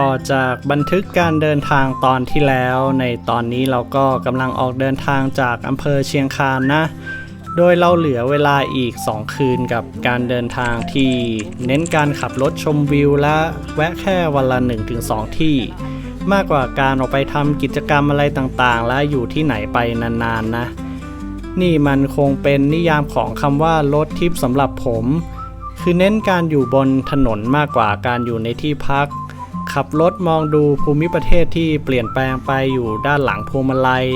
ต่อจากบันทึกการเดินทางตอนที่แล้ว ในตอนนี้เราก็กำลังออกเดินทางจากอำเภอเชียงคานนะ โดยเราเหลือเวลาอีก 2 คืนกับการเดินทางที่เน้นการขับรถชมวิวและแวะแค่วันละ 1-2 ที่ มากกว่าการออกไปทำกิจกรรมอะไรต่างๆ และอยู่ที่ไหนไปนานๆนะนี่มันคงเป็นนิยามของคำว่ารถทิปสำหรับผม คือเน้นการอยู่บนถนนมากกว่าการอยู่ในที่พัก ขับรถมองดูภูมิประเทศที่เปลี่ยนแปลงไปอยู่ด้านหลังพวงมาลัย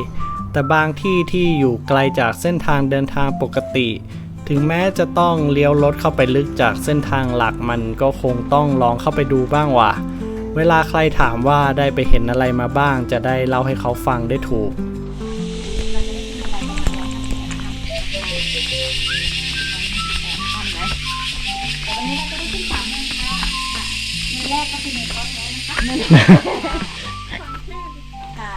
แต่บางที่ที่อยู่ไกลจากเส้นทางเดินทางปกติ ถึงแม้จะต้องเลี้ยวรถเข้าไปลึกจากเส้นทางหลักมันก็คงต้องลองเข้าไปดูบ้างว่ะ เวลาใครถามว่าได้ไปเห็นอะไรมาบ้าง จะได้เล่าให้เขาฟังได้ถูกแรกก็คือเมืองคอ คะค่ะ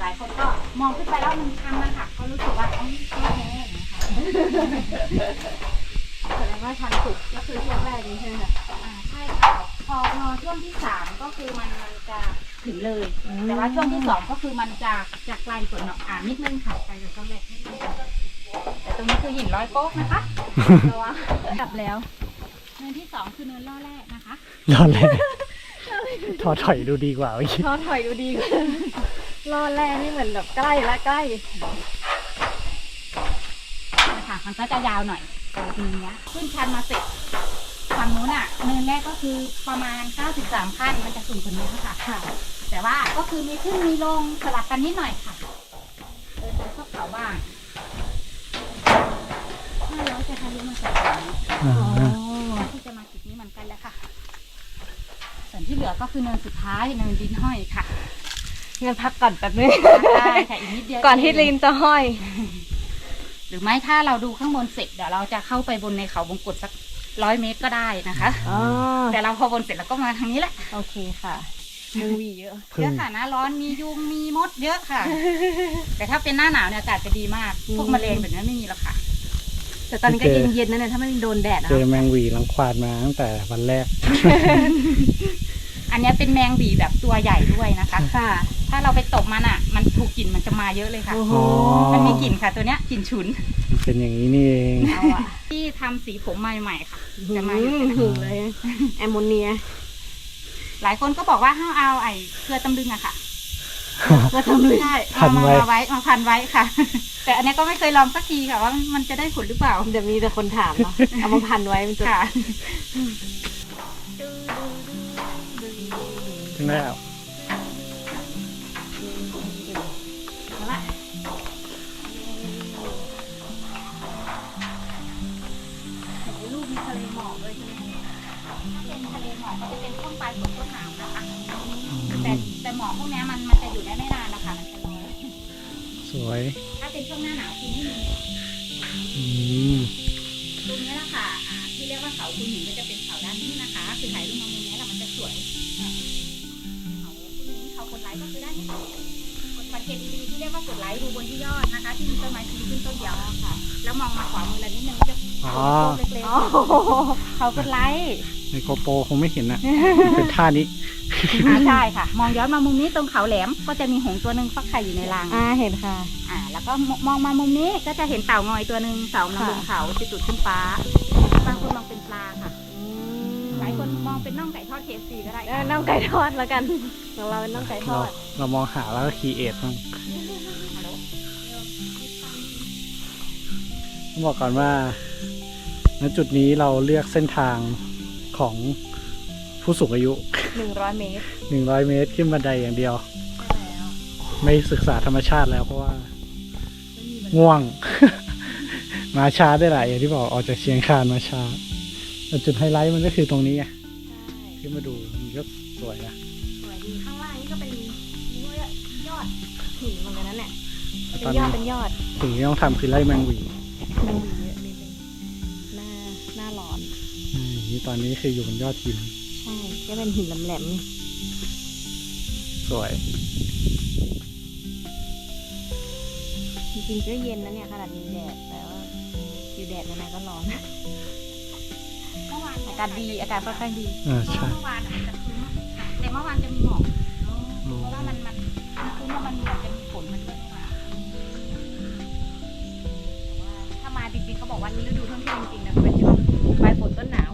หลายคนก็มองขึ้นไปแล้วมันชันนะคะก็รู้สึกว่าอ๋อไม่ใช่แน่นะคะแสดงว่าชันสุดก็คือช่วงแรกนี้ใช่ไหมคะอ่าใช่ค่ะพอพอช่วงที่สามก็คือมันมันจะถึงเลย แต่ว่าช่วงที่สองก็คือมันจะจะไกลกว่าหน่อยอ่านิดนึงค่ะไกลกว่าช่วงแรกนิดนึงแต่ตรงนี้คือหินร้อยโป๊กนะคะระวังกลับแล้วเนินที่สองคือเนินล่อแรกนะคะยอดเล ยทอถอยดูดีกว่าเมื่อกี้ท้อถอยดูดีกว่ารอดแรกนี่เหมือนแบบใกล้ละใกล้ค่ะมันก็จะยาวหน่อยแต่ทีเนี้ยขึ้นชันมาเสร็จฝั่งนู้นอะเนินแรกก็คือประมาณ 93ขั้นมันจะสูงกว่านี้ค่ะค่ะ แต่ว่าก็คือมีขึ้นมีลงสลับกันนิดหน่อยค่ะเดินไปชอบเขาบ้างห้าร้อยจะทะลุมาจากไหนอ่าที่จะมาจุดนี้เหมือนกันแหล้วค่ะ ส่วนที่เหลือก็คือเนินสุดท้ายเนินดินห้อยค่ะงั้นพักก่อนแป๊บนึงได้ค่ะอีกนิดเดียวก่อนที่เงลินจะห้อย หรือไม่ถ้าเราดูข้างบนเสร็จเดี๋ยวเราจะเข้าไปบนในเขาบงกฎสักร้อยเมตรก็ได้นะคะอ๋อแต่เราพอบนเสร็จเราก็มาทางนี้แหละ โอเคค่ะมูวีเยอะพึ่เยงอะค่ะหนะร้อนมียุงมีมดเยอะค่ะ แต่ถ้าเป็นหน้าหนาวเนี่ยอากาศจะดีมาก พวกแมลงแบบนี้ไม่มีแล้วค่ะ แต่ตอนนี้ก็เย็นๆนะเนี่ยถ้าไม่โดนแดดนะเจอแมงหวีรังควานมาตั้งแต่วันแรก อันเนี้ยเป็นแมงหวีแบบตัวใหญ่ด้วยนะคะ ค่ะ ถ้าเราไปตบมันอะ มันถูกกลิ่นมันจะมาเยอะเลยค่ะ โอ้โห อ๋อ มันมีกลิ่นค่ะ ตัวเนี้ยกลิ่นฉุนมันเป็นอย่างนี้นี่เอง เอาอะที่ทำสีผมใหม่ๆค่ะหืจะมาอยู่มหึงเลยแอมโมเนียหลายคนก็บอกว่าห้ามเอาไอ้เครือตำลึงอะค่ะก็ทำเลยใช่พัมานมาไว้ มาไว้มาพันไว้ค่ะ แต่อันเนี้ยก็ไม่เคยลองสักทีค่ะว่ามันจะได้ผลหรือเปล่า เดี๋ยวมีแต่คนถามเนาะเอามาพันไว้มันจะค่ะ ถึงแล้วเอาละเห็นรูปมีทะเลหมอกเลยใช่ไหมถ้าเป็นทะเลหมอกก็จะเป็นช่วงปลายฝนต้นหนาวนะคะ แต่แต่หมอกพวกเนี้ยมันมันจะอยู่ได้ไม่นานนะคะมันจะลอย สวยถ้า เป็นช่วงหน้าหนาวคือไม่มีอืมตรงนี้แหละค่ะอ่าที่เรียกว่าเขาคุณหญิงก็จะเป็นเขาด้านนี้นะคะ คือถ่ายรูปมามุมนี้แหละมันจะสวยอ่าเขาคุณหญิงเขากดไลค์ก็คือด้านนี้กดสังเกตดีๆที่เรียกว่ากดไลค์ดูบนที่ยอดนะคะ ที่มีต้นไม้ชี้ขึ้นต้นเดียวค่ะ แล้วมองมาขวามือแล้วนิดนึงจะอ๋อเล็กโอ้โหๆเขากดไลค์ในโกโปรคงไม่เห็นอะเป็นท่านี้ อ่าใช่ค่ะ มองย้อนมามุมนี้ตรงเขาแหลมก็จะมีหงส์ตัวหนึ่งฟักไข่อยู่ในรัง อ่าเห็นค่ะอ่า แล้วก็มองมามุมนี้ก็จะเห็นเต่างอยตัวหนึ่งเต่ากำลังบนเขาจะจุดขึ้นฟ้าบางคนมองเป็นปลาค่ะอืมหลายคนมองเป็นน่องไก่ทอดเคซีก็ได้เออน้องไก่ทอดแล้วกันของเราเป็นน้องไก่ทเราอด เรามองหาแล้วก็คีเอทบ้างฮัลโหลต้องบอกก่อนว่าณจุดนี้เราเลือกเส้นทางของผู้สูงอายุหนึ่งร้อยเมตร 100 เมตรขึ้นบันไดอย่างเดียวใช่แล้วไม่ศึกษาธรรมชาติแล้วเพราะว่า ง่วง มาช้าได้หลายอย่างที่บอกออกจากเชียงคานมาช้าแต่จุดไฮไลท์มันก็คือตรงนี้ไงใช่ที่มาดูมันก็สวยนะสวยดีข้างล่างนี่ก็เป็นยอดหินเหมือนกันนั่นแหละแต่เป็ตอนนยอนี้ดเป็นยอดสิ่งที่ต้องทำคือไล่แมงหวีมันมีเยอะนิดนึงหน้าหน้าร้อนอืมนี่ตอนนี้คืออยู่บนยอดหินใช่ก็เป็นหินแหลมสวยๆ จริงๆก็เย็นนะเนี่ยขนาดมีแดดแต่ว่าอยู่แดดนานๆก็ร้อนเมื่อวานอากาศดีอากาศค่อนข้างดีอ่าใช่ เมื่อวานอะมันจะครึ้มแต่เมื่อวานจะมีหมอกเพราะว่ามันมันคือว่ามันเหมือนจะมีฝนมันด้วยค่ะแต่ว่าถ้ามาจริงๆเขาบอกว่านี่ฤดูท่องเที่ยวจริงๆนะเป็นช่วงปลายฝนต้นหนาว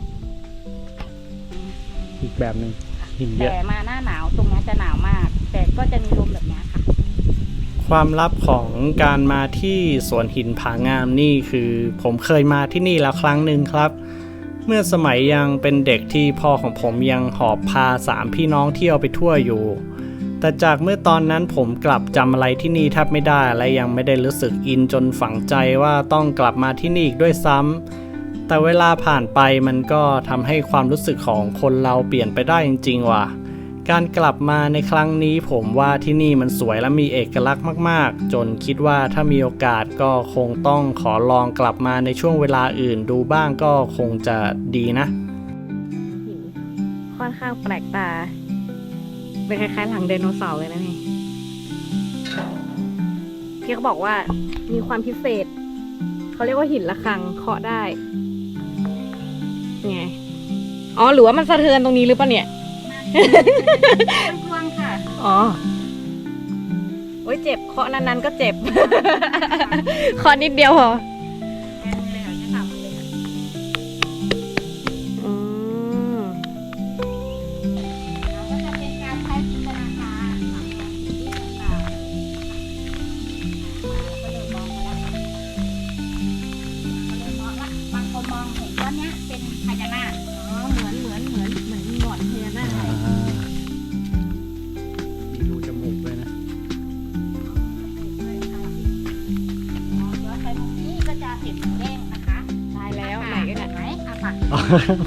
อีกแบบหนึ่งหินเยแต่อะมาหน้าหนาวตรงนี้จะหนาวมาก แต่ก็จะมีลมแบบนี้ค่ะ ความลับของการมาที่สวนหินผางามนี่คือ ผมเคยมาที่นี่แล้วครั้งหนึ่งครับ เมื่อสมัยยังเป็นเด็กที่พ่อของผมยังหอบพาสามพี่น้องเที่ยวไปทั่วอยู่ แต่จากเมื่อตอนนั้นผมกลับจำอะไรที่นี่แทบไม่ได้และยังไม่ได้รู้สึกอินจนฝังใจว่าต้องกลับมาที่นี่อีกด้วยซ้ำแต่เวลาผ่านไปมันก็ทำให้ความรู้สึกของคนเราเปลี่ยนไปได้จริงๆว่ะ การกลับมาในครั้งนี้ผมว่าที่นี่มันสวยและมีเอกลักษณ์มาก ๆ จนคิดว่าถ้ามีโอกาสก็คงต้องขอลองกลับมาในช่วงเวลาอื่นดูบ้างก็คงจะดีนะหินค่อนข้างแปลกตา เป็นคล้ายๆหลังไดโนเสาร์เลยนะนี่พี่เขาบอกว่ามีความพิเศษ เขาเรียกว่าหินระฆังเคาะได้ไงอ๋อหรือว่ามันสะเทือนตรงนี้หรือเปล่าเนี่ย เป็นพวงค่ะ อ๋อ โอ้ยเจ็บเคาะนานๆก็เจ็บ เคาะนิดเดียวพอ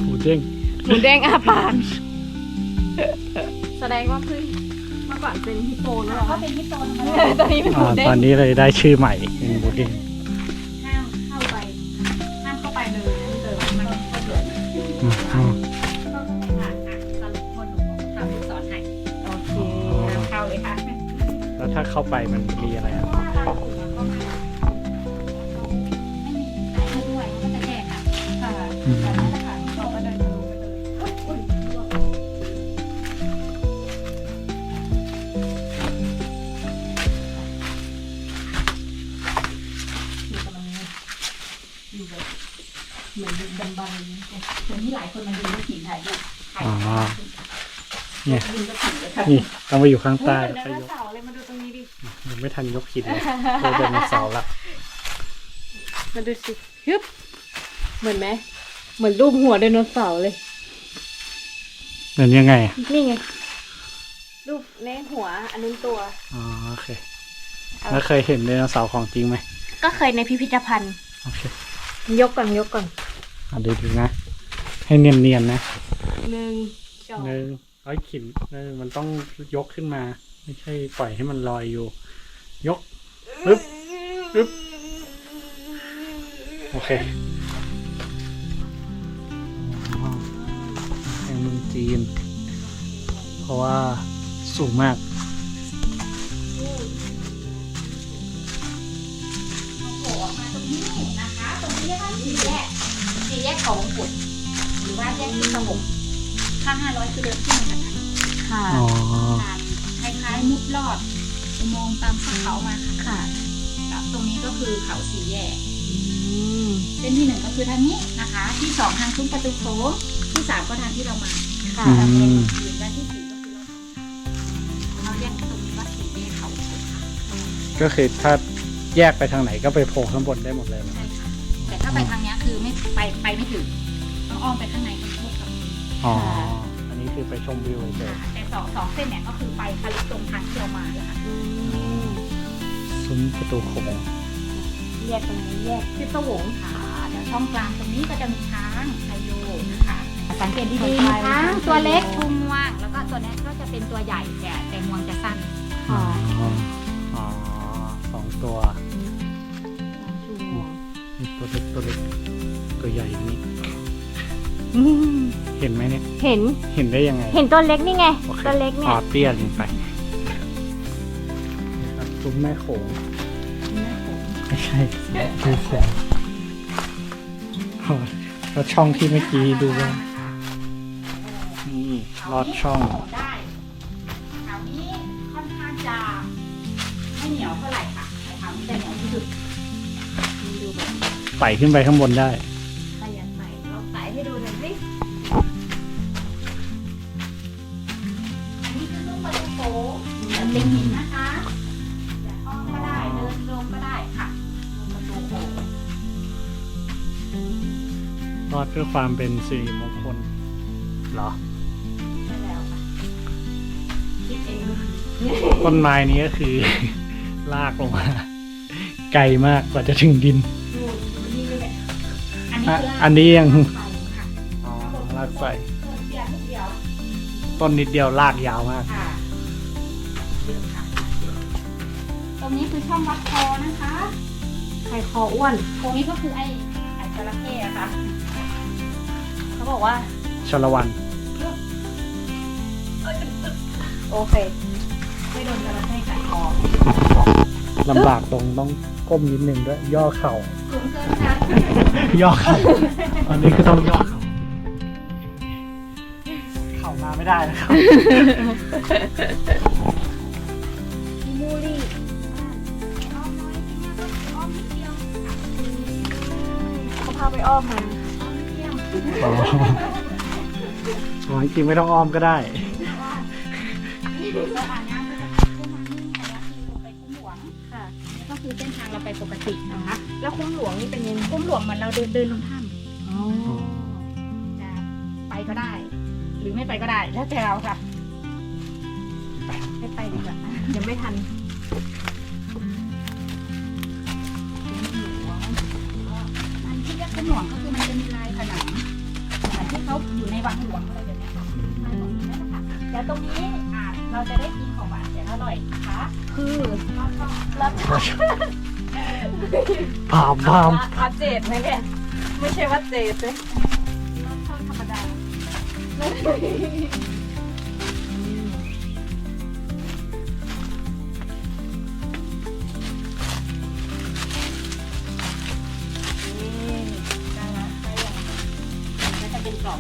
หมูเด้งหมูแดงอาปากแสดงว่าเพิ่งเมื่อก่อนเป็นฮิปโปนะเหรอก็คะเป็นที่โตนมาตอนนี้เป็นหอ่ามูแดตองนนี้เลยได้ชื่อใหม่เป็นหมูเด้งห้ามเข้าไปห้ามเข้าไปเลยนะเออมันก็เดือดอืมอืมเข้าไปค่ะอะสรุปคนหนูทำลูกศรให้โอเคห้ามเข้าเลยค่ะแล้วถ้าเข้าไปมันมีอะไรอะถ้าเราถูกแล้วเข้ามาเขา นี่ต้องไปอยู่ข้างเฮ้ใต้ยแล้วเหมือนไดไปโนยกเสาร์เลยมาดูตรงนี้ดิยังไม่ทันยกหินเลยเจอไดโนเสาร์ละมาดูสิฮึบเหมือนไหมเหมือนรูปหัวไดโนเสาร์เลยเหมือนยังไงอะนี่ไงรูปในหัวอันนู้นตัวอ๋อโอเคแล้วเคยเห็นไดโนเสาร์ของจริงไหมก็เคยในพิพิธภัณฑ์โอเคยกก่อนยกก่อนอะดูดูนะ ให้เนียนๆนะหนึ่งสองหนึ่ง ร้อยขินเออมันต้องยกขึ้นมา ไม่ใช่ปล่อยให้มันลอยอยู่ ยกปึ๊บปึ๊บโอเคอ๋อแห่งเมืองจีน เพราะว่าสูงมากโผล่ออกมาตรงนี้นะคะ ตรงนี้เรียกว่าสี่แยกสี่แยกเขาวงกุฎหรือว่าแยกที่สงบ ข้างห้าร้อยคือเดินขึ้นมาจากทางค่ะ อ๋อทางคล้ายๆมุดลอดอุโมงค์ตามภูเขามาค่ะค่ะแล้วตรงนี้ก็คือเขาสี่แยก อืมเส้นที่หนึ่งก็คือทางนี้นะคะ ที่สองทางซุ้มประตูโค้งที่สามก็ทางที่เรามาค่ะอืเราเป็นมยืนและที่สี่ก็คือเราเราแยกตรงนี้ว่าสี่แยกเขาโค้งค่ะก็คือถ้าแยกไปทางไหนก็ไปโผล่ข้างบนได้หมดเลยนะใช่ค่ะแต่ถ้าไปทางเนี้ยคือไม่ไปไปไม่ถึงต้องอ้อมไปข้างในเป็นพวกกับ อ๋อ อันนี้คือไปชมวิวเฉยค่ะแต่สองสองเส้นเนี่ยก็คือไปทะลุตรงทางที่เรามาแล้วค่ะอืมๆซุ้มประตูโค้งแยกตรงนี้แยกที่สวงค่ะเดี๋ยวช่องกลางตรงนี้ก็จะมีช้างไทโยนะคะสังเกตดีๆช้ามีงช้างตัวเล็กชูงวงแล้วก็ตัวเนี้ยก็จะเป็นตัวใหญ่แต่แต่งวงจะสั้นอ๋อค่ะอ๋อสองตัวชูงวงนี่ตัวเล็กตัวเล็กตัวใหญ่นี่อืม เห็นไหมเนี่ย เห็น เห็นได้ยังไง เห็นตัวเล็กนี่ไงตัวเล็กเนี่ย อ๋อเตี้ยลงไปครับซุ้มแม่โขงไม่ใช่ดูแสงอ๋อแล้วช่องที่เมื่อกี้ดูว่านี่ลอดช่อง ได้ไต่ขึ้นไปข้างบนได้ พื่อความเป็นสิริมงคลเหรอใช่แล้วค่ะคิดเองต้นไม้นี้ก็คือ ลากลงมา ไกลมากกว่าจะถึงดินดูดูนี่เลยอันนี้อะคืออันนี้ยังใส่ค่ะอ๋อลากใส่ต้นเดียวนิดเดียวต้นนิดเดียวลากยาวมากค่ะเยอะค่ะตรงนี้คือช่องวัดคอนะคะไข่คออ้วน ตรงนี้ก็คือไอ้ไอ้จระเข้อะค่ะ เขาบอกว่า ชลวัน โอเค ไม่โดนจระเข้กัดคอลำบากตรงต้องก้มนิดนึงด้วย ย่อเข่า สูงเกินค่ะย่อเข่าตอนนี้ก็ต้องย่อเข่า เข่ามาไม่ได้นะครับมีมูลี่อ้อมน้อยจริงๆก็อ้อมนิดเดียวค่ะเขาพาไปอ้อมมาอ้อมนิดเดียว อ๋ออ๋อจริงๆไม่ต้องอ้อมก็ได้เราอ่านน้ก็จะขึ้นมานี่ค่ะแล้วคือลงไปคุ้มหลวงค่ะ ก็คือเส้นทางเราไปปกตินะคะ แล้วคุ้มหลวงนี่เป็นยังไงคุ้มหลวงเหมือนเราเดินเดินลงถ้อ๋อำจะไปก็ได้ หรือไม่ไปก็ได้ แล้วแต่เราค่ะให้ไปดีกว่ายังไม่ทันอันที่เรียกคุ้มหลวงก็คือมันจะมีลายผนัง ที่เขาอยู่ในวังหลวงอะไรแบบเนี้ยค่ะลายตรงนี้นะคะแล้วตรงนี้อ่าเราจะได้กินของหวานแสนอร่อยนะคะคือรอบช่องรอบช่องพามพามอาเจดไหมเนี่ยไม่ใช่ว่าเจดเลยรอบช่องธรรมดา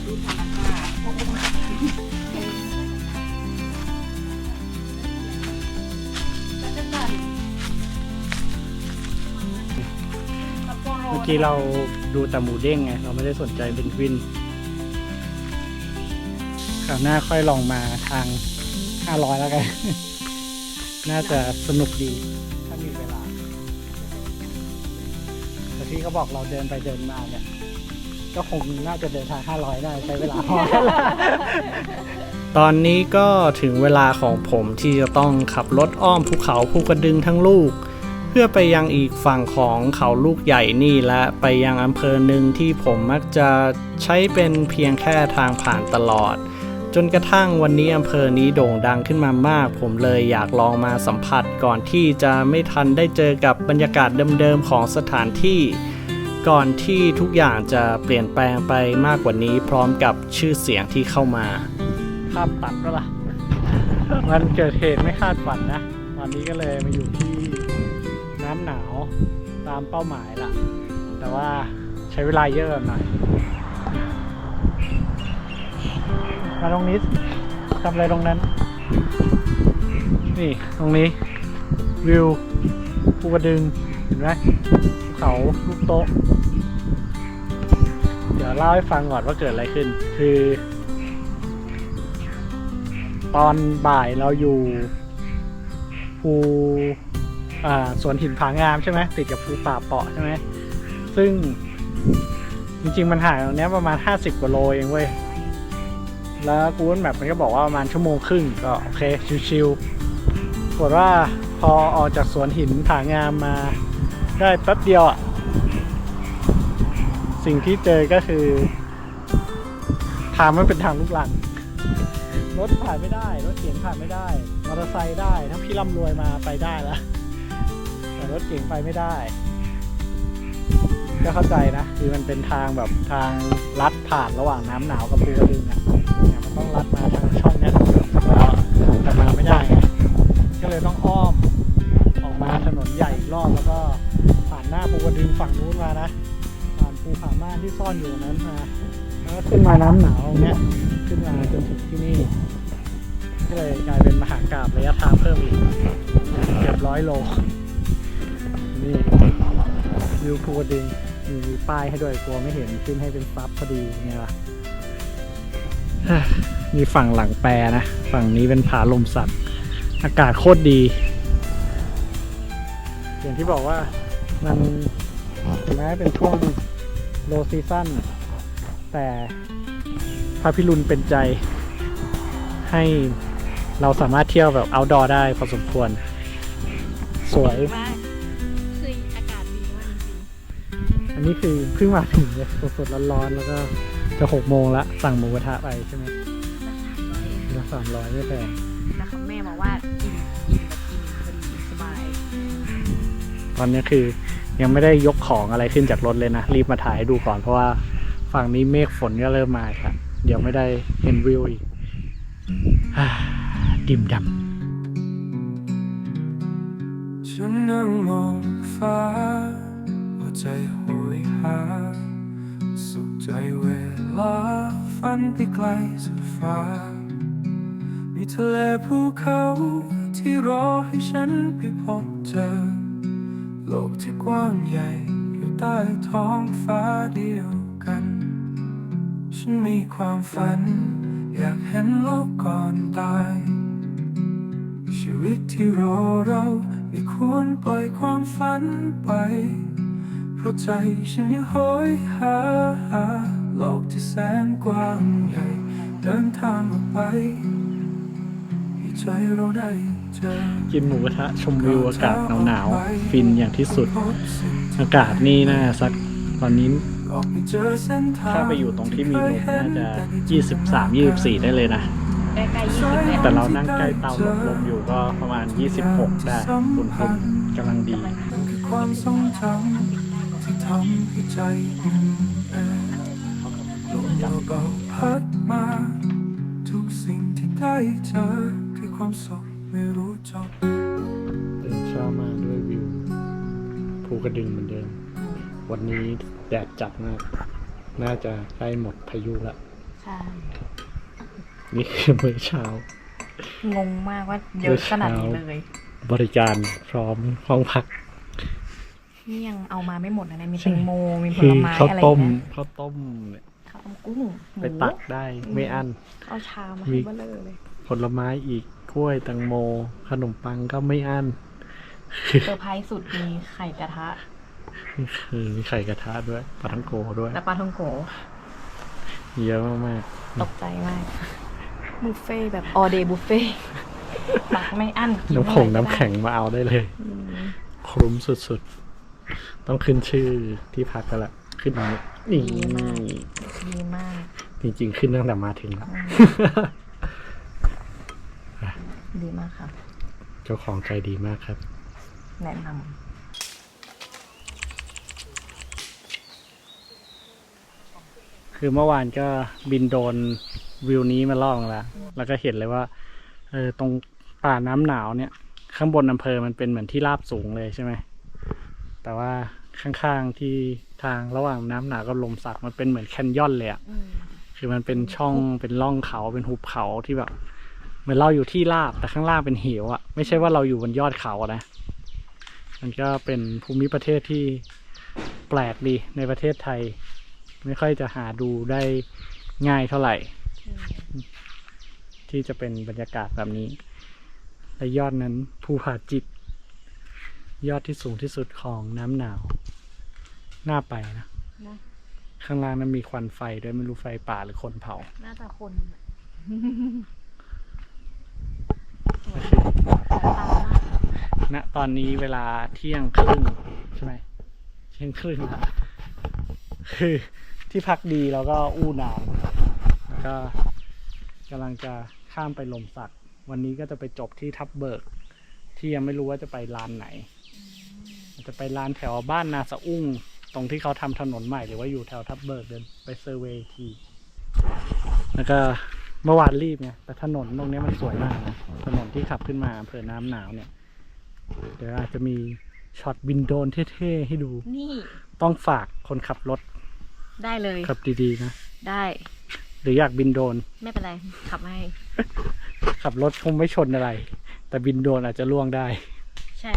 จะเป็นกรอบรูปธรรมชาติเมื่อกี้เราดูแต่หมูเด้งไง เราไม่ได้สนใจเป็นกวินคราวหน้าค่อยลองมาทาง 500 แล้วกัน น่าจะสนุกดี ถ้ามีเวลาแต่ที่เขาบอกเราเดินไปเดินมาเนี่ย ก็คงน่าจะเดินทาง 500 ได้ใช้เวลาพอ ตอนนี้ก็ถึงเวลาของผมที่จะต้องขับรถอ้อมภูเขาภูกระดึงทั้งลูก เพื่อไปยังอีกฝั่งของเขาลูกใหญ่นี่และไปยังอำเภอหนึ่งที่ผมมักจะใช้เป็นเพียงแค่ทางผ่านตลอด จนกระทั่งวันนี้อำเภอนี้โด่งดังขึ้นมามาก ผมเลยอยากลองมาสัมผัสก่อนที่จะไม่ทันได้เจอกับบรรยากาศเดิมๆของสถานที่ ก่อนที่ทุกอย่างจะเปลี่ยนแปลงไปมากกว่านี้พร้อมกับชื่อเสียงที่เข้ามาภาพตัดก็ล่ะ มันเกิดเหตุไม่คาดฝันนะวันนี้ก็เลยมาอยู่ที่น้ำหนาวตามเป้าหมายละแต่ว่าใช้เวลาเยอะหน่อย มาตรงนี้ทำอะไรตรงนั้น นี่ตรงนี้วิวภูกระดึงเห็นไหม เขาลูกโต๊ะ เดี๋ยวเล่าให้ฟังก่อนว่าเกิดอะไรขึ้น คือ ตอนบ่ายเราอยู่ภูสวนหินผางามใช่ไหมติดกับภูป่าเปาะใช่ไหมซึ่งจริงๆมันห่างตรงนี้ประมาณ 50กว่าโลเองเว้ย แล้วกูเกิลแมปมันก็บอกว่าประมาณชั่วโมงครึ่งก็โอเคชิวๆปรากฏว่าพอออกจากสวนหินผางามมา ได้แป๊บเดียวอะสิ่งที่เจอก็คือ ทางมันเป็นทางลูกลัง รถผ่านไม่ได้ รถเก๋งผ่านไม่ได้ มอเตอร์ไซค์ได้ ถ้าพี่ร่ำรวยมาไปได้แล้ว แต่รถเก๋งไปไม่ได้ ก็เข้าใจนะ คือมันเป็นทางแบบทางลัดผ่านระหว่างน้ำหนาวกับภูกระดึงอะเนี่ยมันต้องลัดมาทางช่องเนี้ยแล้วแต่มาไม่ได้ไงก็เลยต้องอ้อมออกมาถนนใหญ่อีกรอบแล้วก็ น้าภูกระดึงฝั่งนู้นมานะผ่านภูผาม่านที่ซ่อนอยู่นั้นมาแล้วก็ขึ้นมาน้ำหนาวตรงเนี้ยขึ้นมาจนถึงที่นี่ก็เลยกลายเป็นมหากราบระยะทางเพิ่มอีกเกือบร้อยโลนี่วิวภูกระดึงมีป้ายให้ด้วยกลัวไม่เห็นขึ้นให้เป็นซับพอดีไงล่ะมีฝั่งหลังแปรนะ ฝั่งนี้เป็นผาลมสัตว์ อากาศโคตรดี อย่างที่บอกว่า มันถึงแม้เป็นช่วงโลซีซั่นแต่พระพิรุณเป็นใจ ให้เราสามารถเที่ยวแบบ outdoor ได้พอสมควร สวย มากคืออากาศดีมากจริงอันนี้คือเพิ่งมาถึงเลยสดๆร้อนๆแล้วก็จะหกโมงละสั่งหมูกระทะไปใช่ไหมละสามร้อยไม่แพงๆแล้วคำแม่บอกว่าอิ่มอิ่มแบบอิ่มพอดีสบาย ตอนนี้คือ ยังไม่ได้ยกของอะไรขึ้นจากรถเลยนะ รีบมาถ่ายให้ดูก่อนเพราะว่าฝั่งนี้เมฆฝนก็เริ่มมาครับเดี๋ยวไม่ได้เห็นวิวอีกดิ่มดำฉันนั่งมองฟ้าหัวใจโหยหา สุขใจเวลาฝันไปไกลสุดฟ้า มีทะเลภูเขาที่รอให้ฉันไปพบเจอ โลกที่กว้างใหญ่อยู่ใต้ท้องฟ้าเดียวกัน ฉันมีความฝัน อยากเห็นโลกก่อนตาย ชีวิตที่รอเราไม่ควรปล่อยความฝันไป เพราะใจฉันยังโหยหาโลกที่แสนกว้างใหญ่ เดินทางออกไปให้ใจเราได้ กินหมูกระทะชมวิวอากาศหนาวๆฟินอย่างที่สุด อากาศนี่น่าสักตอนนี้ออกไปเจอเส้นทางถ้าไปอยู่ตรงที่มีลมน่าจะ23 24 ได้เลยนะใกล้ๆยี่สิบเมตรแต่เรานั่งใกล้เตาหลบลมอยู่ก็ประมาณ 26 ได้อุ่นๆกำลังดีมันคือความทรงจำที่ทำให้ใจอุ่นแอลมเบาๆพัดมา ทุกสิ่งที่ได้เจอคือความสุข กระดึงเหมือนเดิม วันนี้แดดจัดมาก น่าจะใกล้หมดพายุละใช่นี่คือมื้อเช้า งงมากว่าเยอะขนาดนี้เลย บริการพร้อมห้องพักนี่ยังเอามาไม่หมดนะเนี่ยมีแตงโมมีผคืลอไม้ข้าวอะไรต้มนะข้าวต้มเนี่ยข้าวต้มกุ้งหมูไปตักได้ไม่อั้นเอาชามามีให้เบลอเลย ผลไม้อีกกล้วยแตังโม ขนมปังก็ไม่อั้น เซอร์ไพรส์สุดมีไข่กระทะคือมีไข่กระทะด้วยปลาทังโกด้วยและปลาท่องโกเยอะมากตกใจมากบุฟเฟ่ต์แบบออเดย์บุฟเฟ่ตักไม่อั้นๆกิน้ำผงเท่าไหร่ก็น้ำแข็งมาเอาได้เลย อืมคุ้มสุดๆ ต้องขึ้นชื่อที่พักกันละ ขึ้นมานี่ดีมากจริงๆ ขึ้นตั้งแต่มาถึงแล้วดีมากค่ะ เจ้าของใจดีมากครับ แนะนคือเมื่อวานก็บินโดนวิวนี้มาล่องแล้ว แล้วก็เห็นเลยว่าเออตรงป่าน้ำหนาวเนี่ย ข้างบนอำเภอมันเป็นเหมือนที่ราบสูงเลยใช่ไหม แต่ว่าข้างๆที่ทางระหว่างน้ำหนาวกับลมสักมันเป็นเหมือนแคนยอนเลยอะคือมันเป็นช่องเป็นร่องเขาเป็นหุบเขาที่แบบเหมือนเราอยู่ที่ราบแต่ข้างล่างเป็นเหวอะไม่ใช่ว่าเราอยู่บนยอดเขาอะนะ มันก็เป็นภูมิประเทศที่แปลกดีในประเทศไทย ไม่ค่อยจะหาดูได้ง่ายเท่าไหร่ ที่จะเป็นบรรยากาศแบบนี้ และยอดนั้นภูผาจิต ยอดที่สูงที่สุดของน้ำหนาวน่าไปนะนะข้างล่างนั้นมีควันไฟด้วยไม่รู้ไฟป่าหรือคนเผา น่าจะคนอะส วยตามากณตอนนี้เวลาเที่ยงครึ่งใช่ไหมเที่ยงครึ่งละคือที่พักดีแล้วก็อู้หนาวแล้วก็กำลังจะข้ามไปลมสัก วันนี้ก็จะไปจบที่ทับเบิก ที่ยังไม่รู้ว่าจะไปลานไหน จะไปลานแถวบ้านนาสะอุ้ง ตรงที่เขาทำถนนใหม่หรือว่าอยู่แถวทับเบิกเดินไปเซอร์เวย์อีกที แล้วก็เมื่อวานรีบไงแต่ถนนตรงนี้มันสวยมากนะถนนที่ขับขึ้นมาอำเภอน้ำหนาวเนี่ย เดี๋ยวอาจจะมีช็อตบินโดรนเท่ๆให้ดู นี่ ต้องฝากคนขับรถได้เลยขับดีๆนะ ได้ หรืออยากบินโดรนไม่เป็นไร ขับให้ ขับรถคงไม่ชนอะไร แต่บินโดรนอาจจะล่วงได้ ใช่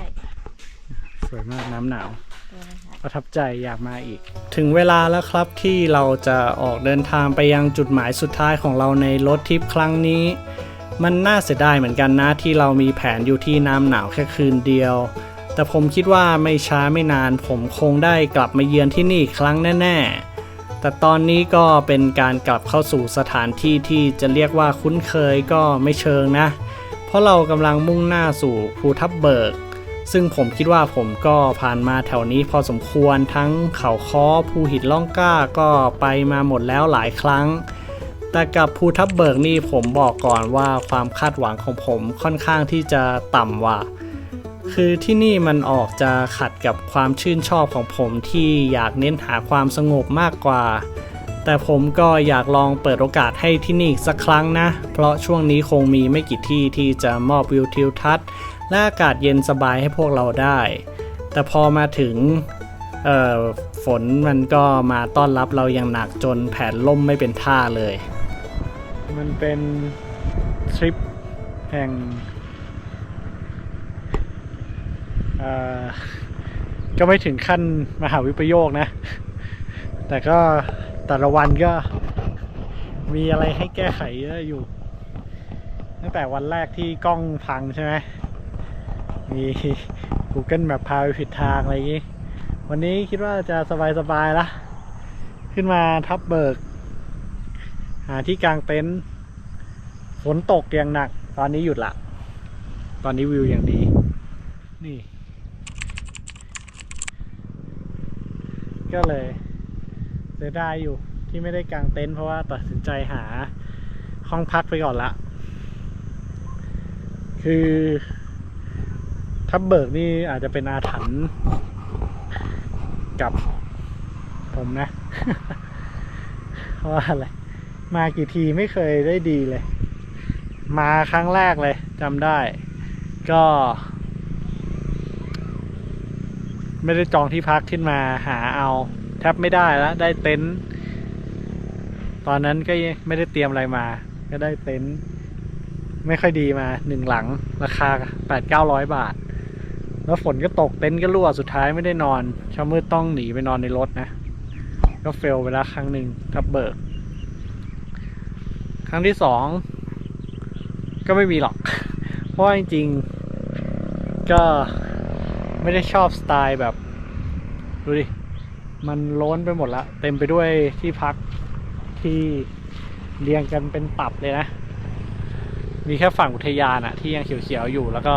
สวยมากน้ำหนาวตัวนะคะประทับใจอยากมาอีก ถึงเวลาแล้วครับที่เราจะออกเดินทางไปยังจุดหมายสุดท้ายของเราในรถทริปครั้งนี้ มันน่าเสียดายเหมือนกันนะที่เรามีแผนอยู่ที่น้ำหนาวแค่คืนเดียว แต่ผมคิดว่าไม่ช้าไม่นานผมคงได้กลับมาเยือนที่นี่อีกครั้งแน่ ๆ แต่ตอนนี้ก็เป็นการกลับเข้าสู่สถานที่ที่จะเรียกว่าคุ้นเคยก็ไม่เชิงนะ เพราะเรากำลังมุ่งหน้าสู่ภูทับเบิก ซึ่งผมคิดว่าผมก็ผ่านมาแถวนี้พอสมควรทั้งเขาค้อภูหินล่องกล้าก็ไปมาหมดแล้วหลายครั้ง แต่กับภูทับเบิกนี่ผมบอกก่อนว่าความคาดหวังของผมค่อนข้างที่จะต่ำว่ะคือที่นี่มันออกจะขัดกับความชื่นชอบของผมที่อยากเน้นหาความสงบมากกว่า แต่ผมก็อยากลองเปิดโอกาสให้ที่นี่สักครั้งนะ เพราะช่วงนี้คงมีไม่กี่ที่ที่จะมอบวิวทิวทัศน์และอากาศเย็นสบายให้พวกเราได้ แต่พอมาถึงเอ่อฝนมันก็มาต้อนรับเราอย่างหนักจนแผนล่มไม่เป็นท่าเลย มันเป็นทริปแห่งอ่อก็ไม่ถึงขั้นมหาวิปโยคนะ แต่ก็แต่ละวันก็มีอะไรให้แก้ไขเยอะอยู่ ตั้งแต่วันแรกที่กล้องพังใช่ไหมมี Google Map พาไปผิดทางอะไรอย่างงี้ วันนี้คิดว่าจะสบายๆละ ขึ้นมาทับเบิก หาที่กลางเต็นท์ ฝนตกอย่างหนัก ตอนนี้หยุดละ ตอนนี้วิวอย่างดี นี่ ก็เลยเสียดายอยู่ที่ไม่ได้กางเต็นท์เพราะว่าตัดสินใจหาห้องพักไปก่อนละ คือทับเบิกนี่อาจจะเป็นอาถรรพ์กับผมนะ เพราะว่าอะไร มากี่ทีไม่เคยได้ดีเลย มาครั้งแรกเลยจำได้ ก็ ไม่ได้จองที่พักขึ้นมาหาเอา แทบไม่ได้แล้ว ได้เต็นท์ตอนนั้นก็ไม่ได้เตรียมอะไรมา ก็ได้เต็นท์ไม่ค่อยดีมาหนึ่งหลัง ราคาแปดเก้าร้อยบาท แล้วฝนก็ตกเต็นท์ก็รั่วสุดท้ายไม่ได้นอนเช้ามืดต้องหนีไปนอนในรถนะ ก็เฟลไปแล้วครั้งหนึ่งทับเบิก ครั้งที่สอง ก็ไม่มีหรอก เพราะว่าจริงๆ ก็ไม่ได้ชอบสไตล์แบบ ดูดิ มันล้นไปหมดละ เต็มไปด้วยที่พักที่เรียงกันเป็นตับเลยนะ มีแค่ฝั่งอุทยานอะที่ยังเขียวๆอยู่ แล้วก็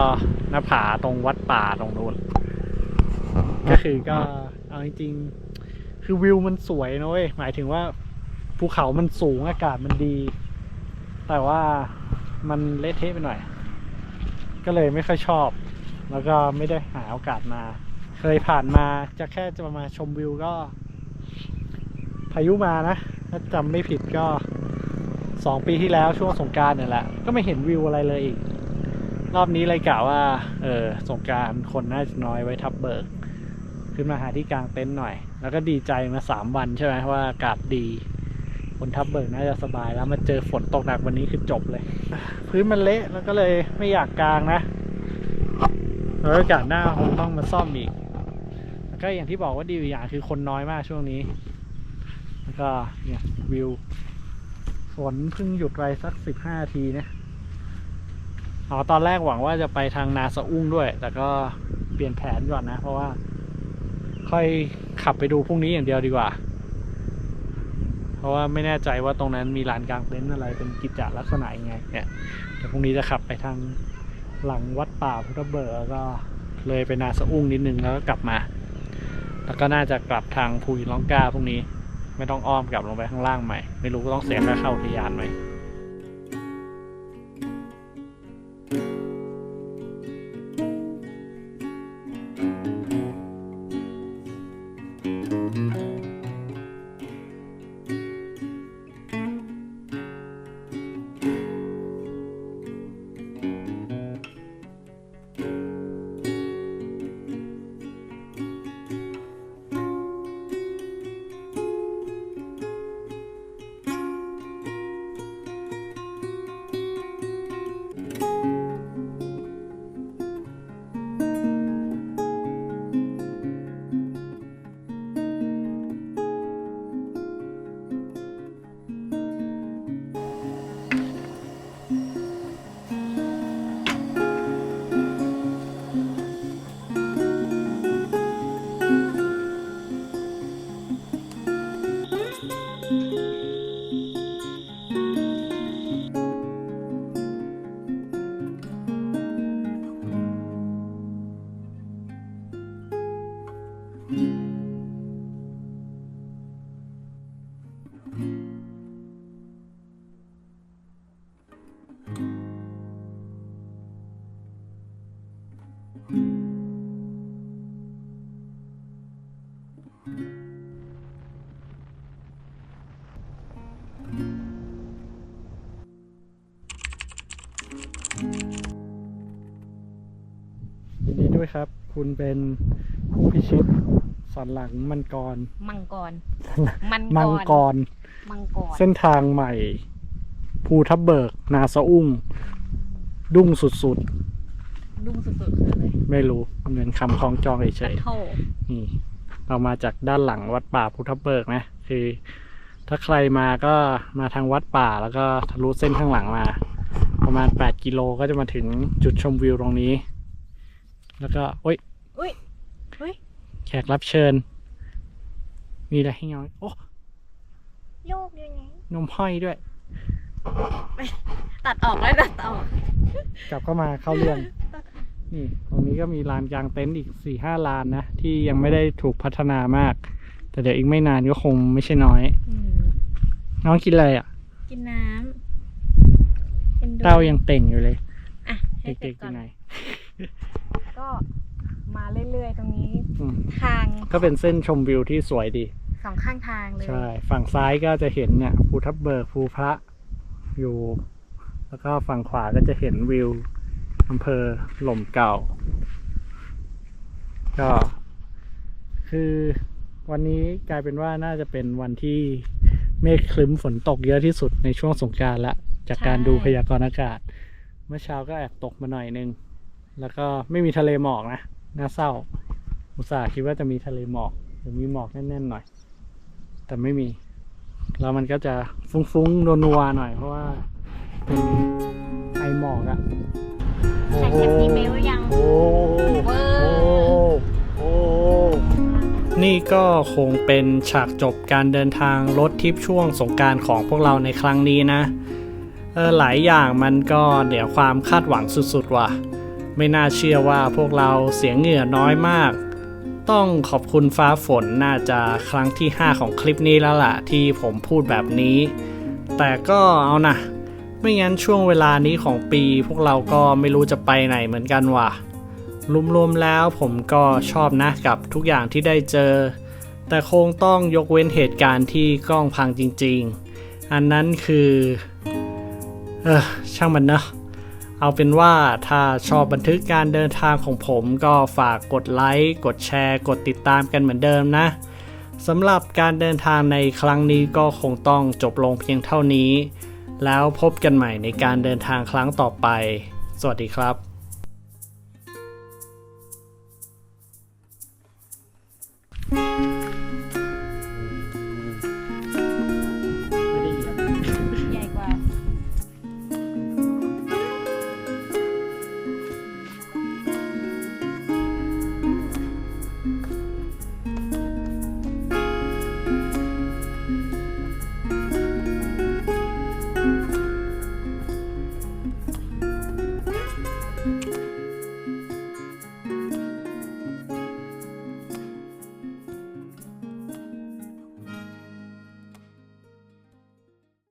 หน้าผาตรงวัดป่าตรงนู้น ก็คือก็เอาจริงๆ คือวิวมันสวยนะเว้ย หมายถึงว่าภูเขามันสูงอากาศมันดี แต่ว่า มันเละเทะไปหน่อย ก็เลยไม่ค่อยชอบ แล้วก็ไม่ได้หาโอกาสมา เคยผ่านมาจะแค่จะมาชมวิวก็ พายุมานะ ถ้าจำไม่ผิดก็สองปีที่แล้วช่วงสงการเนี่ยแหละ ก็ไม่เห็นวิวอะไรเลยอีก รอบนี้เลยกล่าวว่า เออสงการคนน่าจะน้อยไว้ทับเบิก ขึ้นมาหาที่กลางเต็นท์หน่อย แล้วก็ดีใจมาสามวันใช่ไหมว่าอากาศดี บนทับเบิกน่าจะสบายแล้วมาเจอฝนตกหนักวันนี้คือจบเลย พื้นมันเละแล้วก็เลยไม่อยากกลางนะแล้วโอกาสหน้าคงต้องมาซ่อมอีก แล้วก็อย่างที่บอกว่าดีอยู่อย่างคือคนน้อยมากช่วงนี้ แล้วก็เนี่ยวิวฝนเพิ่งหยุดไปสักสิบห้าทีเนี่ยอ๋อตอนแรกหวังว่าจะไปทางนาสะอุ้งด้วย แต่ก็เปลี่ยนแผนก่อนนะ เพราะว่า ค่อยขับไปดูพรุ่งนี้อย่างเดียวดีกว่า เพราะว่าไม่แน่ใจว่าตรงนั้นมีลานกลางเต็นท์อะไรเป็นกิจจลักษณะยังไงเนี่ยเดี๋ยวพรุ่งนี้จะขับไปทางหลังวัดป่าพุทธเบิกก็เลยไปนาสะอุ้งนิดนึงแล้วก็กลับมา แล้วก็น่าจะกลับทางภูหินล่องก้าพรุ่งนี้ ไม่ต้องอ้อมกลับลงไปข้างล่างใหม่ ไม่รู้ก็ต้องเสียค่าเข้าอุทยานไหม ครับคุณเป็นผู้พิชิตสันหลังมังกร มังกรมันมังกร มังกร เส้นทางใหม่ ภูทับเบิก นาสะอุ้ง ดุ้งสุดดุ้งสุดๆคืออะไรๆไม่รู้เหมือนคำคล้องจองเฉยโถๆนี่ เรามาจากด้านหลังวัดป่าภูทับเบิกนะ คือ ถ้าใครมาก็มาทางวัดป่าแล้วก็ทะลุเส้นข้างหลังมา ประมาณ 8 กิโลก็จะมาถึงจุดชมวิวตรงนี้ แล้วก็โอ๊ยอุ้ยอุ้ยแขกรับเชิญ มีอะไรให้น้อยโอ้โยกอยู่ไหนนมห้อยด้วย ตัดออกแล้วตัดออกกลับเข้ามาเข้าเรื่อง นี่ ตรงนี้ก็มีลานกลางเต็นท์อีกสี่ห้าลานนะ ที่ยังไม่ได้ถูกพัฒนามาก แต่เดี๋ยวอีกไม่นานก็คงไม่ใช่น้อยอืมน้องกินอะไรอะ กินน้ำเป็นดูเต้ายังเต่งอยู่เลย อะให้เสร็เด็จกๆก่ยัอนงไงก็ มาเรื่อยๆ ตรงนี้ อืมทางก็เป็นเส้นชมวิวที่สวยดี สองข้างทางเลย ใช่ ฝั่งซ้ายก็จะเห็นเนี่ยภูทับเบิกภูพระอยู่ แล้วก็ฝั่งขวาก็จะเห็นวิวอำเภอหล่มเก่า ก็ คือวันนี้กลายเป็นว่าน่าจะเป็นวันที่เมฆคลึ้มฝนตกเยอะที่สุดในช่วงสงกรารละ จากการดูพยากรณ์อากาศ เมื่อเช้าก็แอบตกมาหน่อยนึง แล้วก็ไม่มีทะเลหมอกนะน่าเศร้า อุตส่าห์คิดว่าจะมีทะเลหมอกหรือมีหมอกแน่นๆหน่อย แต่ไม่มี แล้วมันก็จะฟุ้งๆนัวๆหน่อย เพราะว่าเป็นไอหมอกอะใส่เซฟตี้เบลต์ยังโอ้เวอโอ้ร์โอ้นี่ก็คงเป็นฉากจบการเดินทางรถทริปช่วงสงกรารของพวกเราในครั้งนี้นะ เออหลายอย่างมันก็เดี๋ยวความคาดหวังสุดๆว่ะ ไม่น่าเชื่อว่าพวกเราเสียงเหงื่อน้อยมาก ต้องขอบคุณฟ้าฝนน่าจะครั้งที่ 5 ของคลิปนี้แล้วล่ะที่ผมพูดแบบนี้ แต่ก็เอานะไม่งั้นช่วงเวลานี้ของปี พวกเราก็ไม่รู้จะไปไหนเหมือนกันว่ะรวมๆแล้วผมก็ชอบนะกับทุกอย่างที่ได้เจอ แต่คงต้องยกเว้นเหตุการณ์ที่กล้องพังจริง ๆ อันนั้นคือ เออช่างมันเนอะ เอาเป็นว่าถ้าชอบบันทึกการเดินทางของผมก็ฝากกดไลค์ กดแชร์ กดติดตามกันเหมือนเดิมนะสำหรับการเดินทางในครั้งนี้ก็คงต้องจบลงเพียงเท่านี้ แล้วพบกันใหม่ในการเดินทางครั้งต่อไป สวัสดีครับ